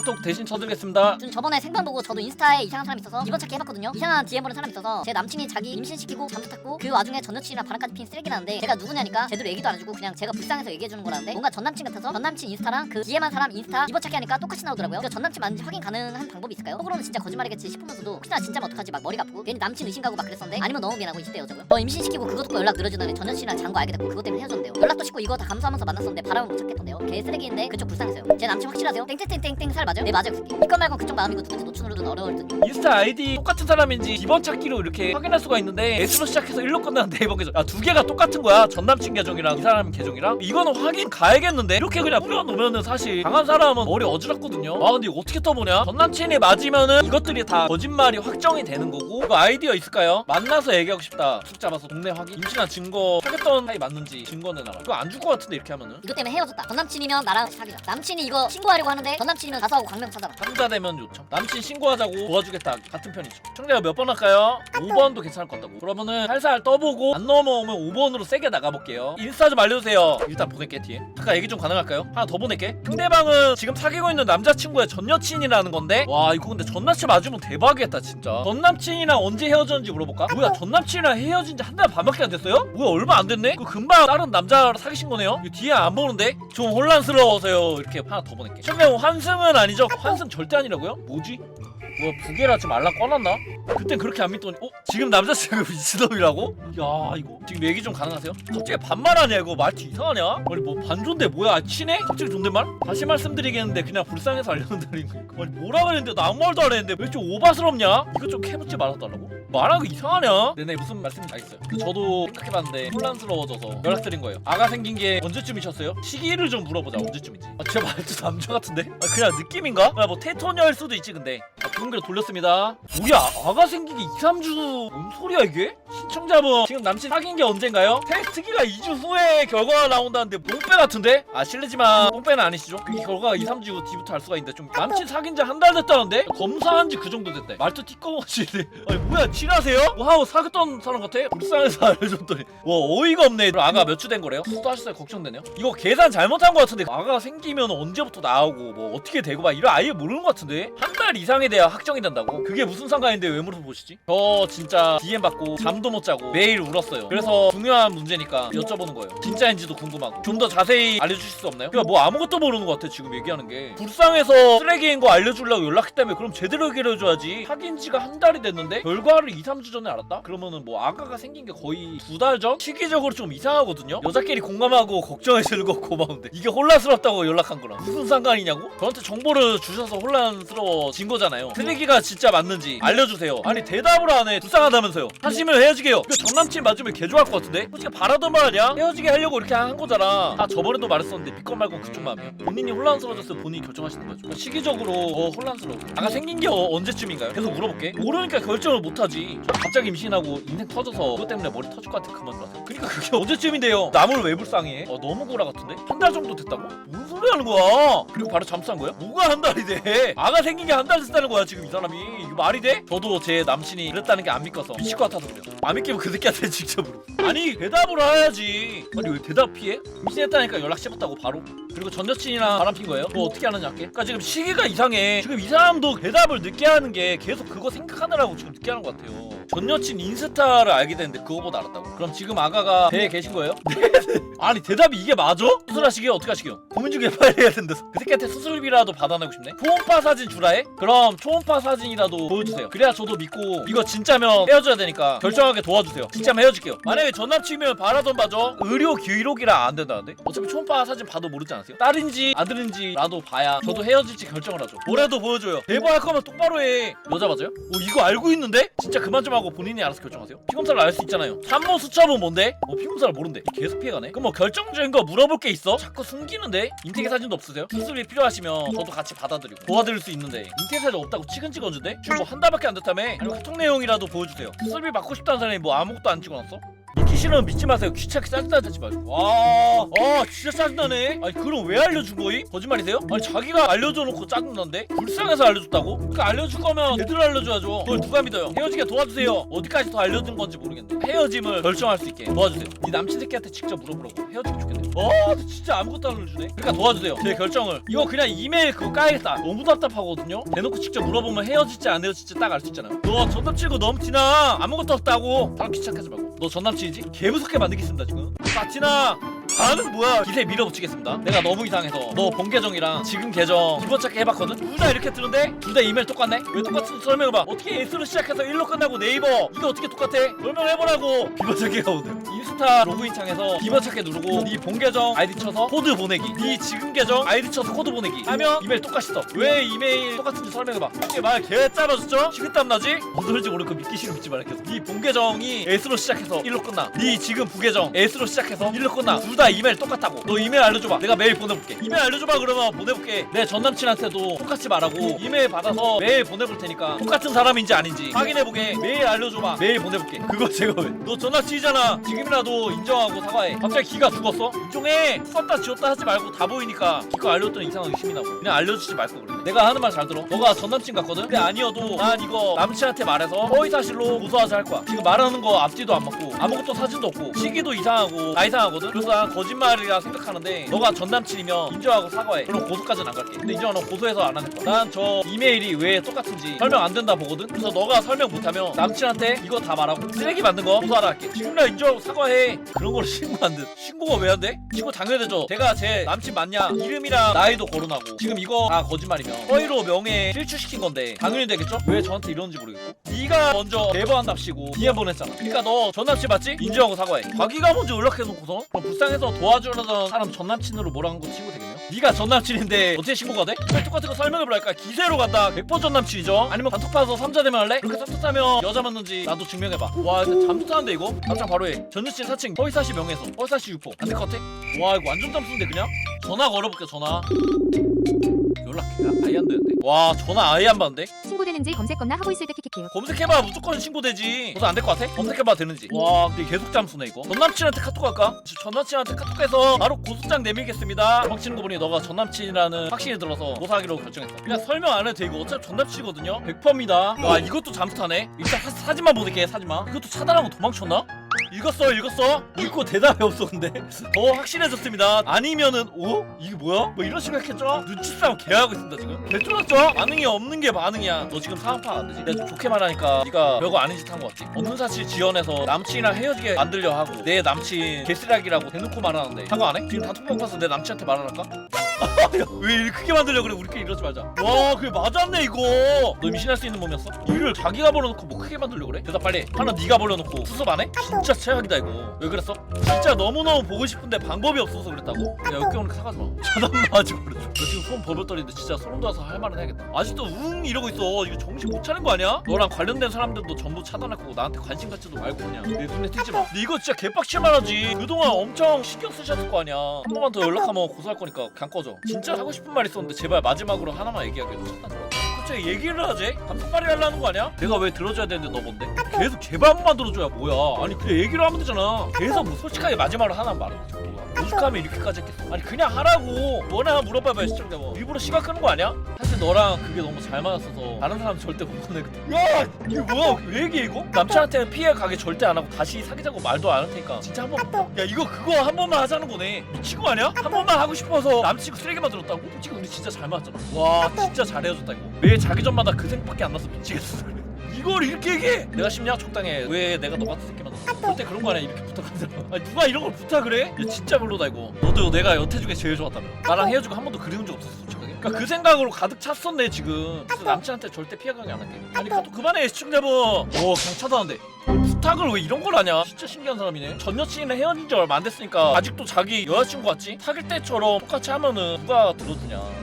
카톡 대신 쳐드리겠습니다 준 저번에 생방 보고 저도 인스타에 이상한 사람 있어서 이번 찾기 해봤거든요. 이상한 DM 보는 사람 있어서 제 남친이 자기 임신시키고 잠수 탔고 그 와중에 전 여친이랑 바람까지 핀 쓰레기라는데 제가 누구냐니까 제대로 얘기도 안 해주고 그냥 제가 불쌍해서 얘기해주는 거라는데 뭔가 전 남친 같아서 전 남친 인스타랑 그 DM한 사람 인스타 이번 찾기 하니까 똑같이 나오더라고요. 그전 남친 맞는지 확인 가능한 방법이 있을까요? 속으로는 진짜 거짓말이겠지 싶으면서도 혹시나 진짜면 어떡하지 막 머리가 아프고 괜히 남친 의심 가고 막 그랬었는데 아니면 너무 미안하고 20대 여자고요. 뭐 임신시키고 그거 듣고 연락 늘어지더니 전 여친이랑 잔거 알게 됐고 그것 때문에 헤어졌는데요. 연락도 씻고 이거 다 감수하면서 만났었는데 바람은 못 찾겠던데요. 개 쓰레기인데 그쪽 불쌍해서요. 제 남친 확실하세요? 땡땡땡땡땡 살 맞아요? 네 맞아요 그 새끼. 이건 말곤 그쪽 마음이고 누군지 노출 누르든 어려울 듯. 인스타 아이디 똑같은 사람인지 기본 찾기로 이렇게 확인할 수가 있는데 S로 시작해서 1로 끝나는 네이버 계정 아두 개가 똑같은 거야 전 남친 계정이랑 이 사람 계정이랑 이거는 확인 가야겠는데 이렇게 그냥 뿌려놓으면은 사실 강한 사람은 머리 어지럽거든요 아 근데 이거 어떻게 떠보냐 전 남친이 맞으면은 이것들이 다 거짓말이 확정이 되는 거고 이거 아이디어 있을까요? 만나서 얘기하고 싶다 툭 잡아서 동네 확인 임신한 증거 사귀었던 사이 맞는지 증거 내놔라 이거 안 줄 것 같은데 이렇게 하면은 이것 때문에 헤어졌다. 전 남친이면 나랑 사귀자. 남친이 이거 신고하려고 하는데 전 남친이면 가서 하고 광명 찾아라. 삼자 되면 요청 남친 신고하자고 도와주겠다 같은 편이죠 청자가 몇 번 할까요? 5번도 괜찮을 것 같다고 그러면은 살살 떠보고 안 넘어오면 5번으로 세게 나가볼게요 인스타 좀 알려주세요 일단 보낼게 뒤에 잠깐 얘기 좀 가능할까요? 하나 더 보낼게 상대방은 지금 사귀고 있는 남자친구의 전 여친이라는 건데 와 이거 근데 전 남친 맞으면 대박이겠다 진짜 전 남친이랑 언제 헤어졌는지 물어볼까? 뭐야 전 남친이랑 헤어진 지 한 달 반밖에 안 됐어요? 뭐야 얼마 안 됐네? 그 금방 다른 남자랑 사귀신 거네요? 이거 뒤에 안 보는데? 좀 혼란스러워서요 이렇게 하나 더 보낼게 청자형 환승은 아니 죠? 환승 절대 아니라고요? 뭐지? 뭐야 부계라 지금 알람 꺼놨나? 그땐 그렇게 안 믿더니 어? 지금 남자친구 미친놈이라고? 야 이거 지금 얘기 좀 가능하세요? 갑자기 반말하냐 이거 말투 이상하냐? 아니 뭐 반존대 뭐야 친해? 갑자기 존댓말? 다시 말씀드리겠는데 그냥 불쌍해서 알려드린 거 아니 뭐라 그랬는데 나 아무 말도 안 했는데 왜 좀 오바스럽냐? 이거 좀 캐묻지 말아달라고? 말하기 이상하냐? 네네 무슨 말씀인지 알겠어요 그 저도 생각해봤는데 혼란스러워져서 연락드린 거예요 아가 생긴 게 언제쯤이셨어요? 시기를 좀 물어보자 언제쯤인지 아제 말투 남자 같은데? 아 그냥 느낌인가? 아, 뭐 테토녀일 수도 있지 근데 금기로 돌렸습니다 뭐야 아가 게 2, 3주 뭔 소리야 이게? 시청자분 지금 남친 사귄 게 언젠가요? 테스트기가 2주 후에 결과가 나온다는데 뽕빼 같은데? 아 실례지만 뽕빼는 아니시죠? 그 결과가 2, 3주 뒤부터 알 수가 있는데 좀 남친 사귄 지 한 달 됐다는데? 검사한 지 그 정도 됐대 말투 띠꺼워지네 아니 뭐야 친하세요? 뭐 하고 사귀었던 사람 같아? 불쌍해서 알려줬더니 와 어이가 없네 아가 몇 주 된 거래요? 수도하셨어요 걱정되네요 이거 계산 잘못한 거 같은데 아가 생기면 언제부터 나오고 뭐 어떻게 되고 막 이런 아예 모르는 거 같은데 한 달 이상에 돼야 확정이 된다고 그게 무슨 상관인데 왜 물어보시지? 저 진짜 DM 받고 잠도 못 자고 매일 울었어요 그래서 중요한 문제니까 여쭤보는 거예요 진짜인지도 궁금하고 좀 더 자세히 알려주실 수 없나요? 그냥 뭐 아무것도 모르는 것 같아 지금 얘기하는 게 불쌍해서 쓰레기인 거 알려주려고 연락했다며 그럼 제대로 얘기해줘야지 사귄 지가 한 달이 됐는데 결과를 2, 3주 전에 알았다? 그러면은 뭐 아가가 생긴 게 거의 두 달 전? 시기적으로 좀 이상하거든요? 여자끼리 공감하고 걱정해주는 거 고마운데 이게 혼란스럽다고 연락한 거랑 무슨 상관이냐고? 저한테 정보를 주셔서 혼란스러워진 거잖아요 쓰레기가 진짜 맞는지 알려주세요 아니 대답을 안 해 불쌍하다면서요 하시면 헤어지게요 그 전남친 맞으면 개 좋아할 것 같은데? 솔직히 바라던 말 아니야? 헤어지게 하려고 이렇게 한 거잖아 다 저번에도 말했었는데 믿건 말건 그쪽 마음이에요 본인이 혼란스러워졌으면 본인이 결정하시는 거죠 그러니까 시기적으로 어 혼란스러워 아가 생긴 게 어, 언제쯤인가요? 계속 물어볼게 모르니까 결정을 못하지 저 갑자기 임신하고 인생 터져서 그것 때문에 머리 터질 것 같아 그만 둬 그러니까 그게 언제쯤인데요 남을 왜 불쌍해? 어 너무 고라 같은데? 한 달 정도 됐다고? 뭔 소리 하는 거야? 그리고 바로 잠수한 거야? 뭐가 한 달이 돼? 아가 생긴 게 한 달 됐다는 거야 지금 이 사람이. 이거 말이 돼? 저도 제 남친이 그랬다는 게 안 믿겨서 미칠 것 같아서 그래요. 안 믿기면 그 새끼한테 직접 물어 아니 대답을 해야지. 아니 왜 대답 피해? 임신했다니까 연락 씹었다고 바로. 그리고 전 여친이랑 바람 핀 거예요? 뭐 어떻게 하느냐 할게 그러니까 지금 시기가 이상해. 지금 이 사람도 대답을 늦게 하는 게 계속 그거 생각하느라고 지금 늦게 하는 것 같아요 전 여친 인스타를 알게 됐는데 그거보다 알았다고 그럼 지금 아가가 배에 계신 거예요? 네 아니 대답이 이게 맞아? 수술하시게요? 어떻게 하시게요? 고민 중에 빨리 해야 된다서 그 새끼한테 수술비라도 받아내고 싶네 초음파 사진 주라 해? 그럼 초음파 사진이라도 보여주세요 그래야 저도 믿고 이거 진짜면 헤어져야 되니까 결정하게 도와주세요 진짜면 헤어질게요 만약에 전남친이면 바라던 바죠 의료 기록이라 안 된다는데 어차피 초음파 사진 봐도 모르지 않으세요? 딸인지 아들인지라도 봐야 저도 헤어질지 결정을 하죠 뭐라도 보여줘요 대보할 거면 똑바로 해 여자 맞아요? 어 이거 알고 있는데? 진짜 그만 좀 하고 본인이 알아서 결정하세요 피검사를 알 수 있잖아요 산모 수첩은 뭔데? 어 피검사를 모른대 계속 피해가네 그럼 뭐 결정적인 거 물어볼 게 있어? 자꾸 숨기는데? 인테기 사진도 없으세요? 수술이 필요하시면 저도 같이 받아드리고 도와드릴 수 있는데 인테기 사진 없다고 찍은 찍어준대? 지금 뭐 한 달밖에 안 됐다며? 아니 카톡 내용이라도 보여주세요 수술비 받고 싶다는 사람이 뭐 아무것도 안 찍어놨어? 싫으면 믿지 마세요. 귀찮게 짜증나 지 마시고 와 아 진짜 짜증나네. 아니 그럼 왜 알려준 거임? 거짓말이세요? 아니 자기가 알려줘 놓고 짜증난데? 불쌍해서 알려줬다고? 그러니까 알려줄 거면 제대로 알려줘야죠. 그걸 누가 믿어요? 헤어지게 도와주세요. 어디까지 더 알려준 건지 모르겠네 헤어짐을 결정할 수 있게 도와주세요. 네 남친 새끼한테 직접 물어보라고. 헤어지면 좋겠네. 어 진짜 아무것도 안 알려주네? 그러니까 도와주세요. 제 결정을. 이거 그냥 이메일 그거 까야겠다. 너무 답답하거든요? 대놓고 직접 물어보면 헤어질지 안 헤어질지 딱 알 수 있잖아요. 너 전남친이고 너무 티나. 아무것도 없다고. 사람 귀찮게 하지 말고 너 전남친이지? 개무섭게 만들겠습니다 지금. 아 티나 반은 뭐야? 기세 밀어붙이겠습니다. 내가 너무 이상해서. 너 본 계정이랑 지금 계정 기본 찾기 해봤거든? 둘 다 이렇게 뜨는데? 둘 다 이메일 똑같네? 왜 똑같은지 설명해봐. 어떻게 S로 시작해서 1로 끝나고 네이버? 이게 어떻게 똑같아? 설명해보라고. 기본 찾기가 오늘 인스타 로그인 창에서 기본 찾기 누르고 네 본 계정 아이디 쳐서 코드 보내기 네 지금 계정 아이디 쳐서 코드 보내기 하면 이메일 똑같이 떠 왜 이메일 똑같은지 설명해봐. 이게 말개 짜라졌죠? 식은땀 나지? 어떨지 모르고 믿기 싫으면 믿지 말라 계속. 네본 계정이 S로 시작해서 1로 끝나. 네 지금 부계정 S로 시작해서 1로 끝나. 둘 다 이메일 똑같다고. 너 이메일 알려줘봐. 내가 메일 보내볼게. 이메일 알려줘봐 그러면 보내볼게. 내 전남친한테도 똑같이 말하고 이메일 받아서 메일 보내볼 테니까 똑같은 사람인지 아닌지 확인해보게. 메일 알려줘봐. 메일 보내볼게. 그거 제가 왜 너 전남친이잖아. 지금이라도 인정하고 사과해. 갑자기 기가 죽었어? 인정해! 썼다 지웠다 하지 말고 다 보이니까 기가 알려줬더니 이상한 의심이 나고. 그냥 알려주지 말고 그래. 내가 하는 말 잘 들어. 너가 전 남친 같거든? 근데 아니어도 난 이거 남친한테 말해서 허위 사실로 고소하자 할 거야. 지금 말하는 거 앞뒤도 안 맞고 아무것도 사진도 없고 시기도 이상하고 다 이상하거든? 그래서 난 거짓말이라 생각하는데 너가 전 남친이면 인정하고 사과해. 그럼 고소까지는 안 갈게. 근데 인정하면 고소해서 안 하는 거야 난 저 이메일이 왜 똑같은지 설명 안 된다 보거든? 그래서 너가 설명 못하면 남친한테 이거 다 말하고 쓰레기 만든 거 고소하라 할게. 지금이라 인정하고 사과해 그런 걸 신고 안 돼. 신고가 왜 안 돼? 신고 당연히 되죠 제가 제 남친 맞냐 이름이랑 나이도 거론하고 지금 이거 다 거짓말이면 허위로 명예 실추시킨 건데 당연히 되겠죠? 왜 저한테 이러는지 모르겠고 네가 먼저 대보한답시고 DM 보냈잖아 그러니까 너 전남친 맞지? 인정하고 사과해 자기가 먼저 연락해놓고서 불쌍해서 도와주려던 사람 전남친으로 몰아간 거 친구 되겠네요 네가 전남친인데 어떻게 신고가 돼? 빨리 똑같은 거 설명해보라니까 기세로 간다 100번 전남친이죠? 아니면 단톡 파서 3자 되면 할래? 그렇게 섭섭하면 여자 맞는지 나도 증명해봐 와 근데 잠수타는데 이거? 답장 바로 해 전여친 사칭 허위사실 명예훼손 허위사실 유포 안될것 같아? 와 이거 완전 잠수인데 그냥? 전화 걸어볼게 전화 연락해 아예 안 되는데. 와 전화 아예 안 받는데? 신고되는지 검색거나 하고 있을 때 킥킥해요. 검색해봐. 무조건 신고되지. 그래서 안 될 것 같아? 검색해봐 되는지. 와 근데 계속 잠수네 이거. 전남친한테 카톡 할까? 저 전남친한테 카톡해서 바로 고소장 내밀겠습니다. 도망치는 거 보니 너가 전남친이라는 확신이 들어서 고소하기로 결정했어. 그냥 설명 안 해도 돼 이거. 어차피 전남친이거든요. 100%입니다. 와 이것도 잠수 타네? 일단 사, 사진만 보낼게 사진만. 이것도 차단하고 도망쳤나? 읽었어 읽었어 읽고 대답이 없어 근데 더 확실해졌습니다 아니면은 오? 이게 뭐야? 뭐 이런 식으로 했겠죠? 눈치 싸움 개하고 있습니다 지금 개 쫄았죠? 반응이 없는 게 반응이야 너 지금 상황 파악 안 되지? 내가 좀 좋게 말하니까 네가 별거 아닌 짓 한 거 같지? 없는 사실 지어내서 남친이랑 헤어지게 만들려 하고 내 남친 개쓰레기라고 대놓고 말하는데 사과 안 해? 지금 단톡방 파서 내 남친한테 말할까? 야, 왜 이렇게 크게 만들려 그래? 우리끼리 이러지 말자. 와 그게 맞았네 이거. 너 임신할 수 있는 몸이었어? 일을 자기가 벌어놓고 뭐 크게 만들려 그래? 대답 빨리 하나 네가 벌려놓고 수습 안 해? 진짜 최악이다 이거. 왜 그랬어? 진짜 너무너무 보고 싶은데 방법이 없어서 그랬다고? 야 여기 오니까 사가지 마. 차단만 하지 그랬어 너 지금 손 벌벌 떨리는데 진짜 소름 돋아서 할 말은 해야겠다. 아직도 응 이러고 있어. 이거 정신 못 차린 거 아니야? 너랑 관련된 사람들도 전부 차단할 거고 나한테 관심 갖지도 말고 그냥. 내 눈에 띄지 마. 근데 이거 진짜 개빡칠만 하지. 그동안 엄청 신경 쓰셨을 거 아니야. 한 번만 더 연락하면 고소할 거니까 그냥 꺼져 진짜 하고 싶은 말 있었는데 제발 마지막으로 하나만 얘기하게 할게. 갑자기 얘기를 하지? 감성발이 하려는 거 아니야? 내가 왜 들어줘야 되는데 너 뭔데? 계속 제발 한 번만 들어줘야 뭐야? 아니 그냥 얘기를 하면 되잖아. 계속 뭐 솔직하게 마지막으로 하나 말해 오죽하면 이렇게까지 했겠어. 아니 그냥 하라고. 뭐나 물어봐봐 시청자. 뭐 일부러 시간 끄는 거 아니야? 사실 너랑 그게 너무 잘 맞았어서 다른 사람 절대 못 보내거든 야! 이거 뭐야? 왜 얘기해 이거? 남친한테는 피해 가게 절대 안 하고 다시 사귀자고 말도 안 할 테니까 진짜 한 번 야 이거 그거 한 번만 하자는 거네. 미친 거 아니야? 한 번만 하고 싶어서 남친구 쓰레기 만 들었다고? 솔직히 우리 진짜 잘 맞았잖아. 와 진짜 잘 헤어졌다 이거 매일 자기 전마다 그 생각밖에 안 나서 미치겠어. 이걸 이렇게 얘기해? 내가 심냐 적당해. 왜 내가 너 같은 새끼 만 났어? 절대 그런 거 아니야. 이렇게 부탁하잖아 아니 누가 이런 걸 부탁을 해? 야 진짜 별로다 이거. 너도 내가 여태 중에 제일 좋았다며. 나랑 헤어지고 한 번도 그리운 적 없었어 솔직하게? 그러니까 그 생각으로 가득 찼었네 지금. 그래서 남친한테 절대 피해가게 안 할게. 아니 카톡 그만해 시청자분. 오 그냥 차단한대 부탁을 왜 이런 걸 하냐? 진짜 신기한 사람이네. 전 여친이랑 헤어진 지 얼마 안 됐으니까 아직도 자기 여자친구 같지? 사귈 때처럼 똑같이 하면은 누가 들어주냐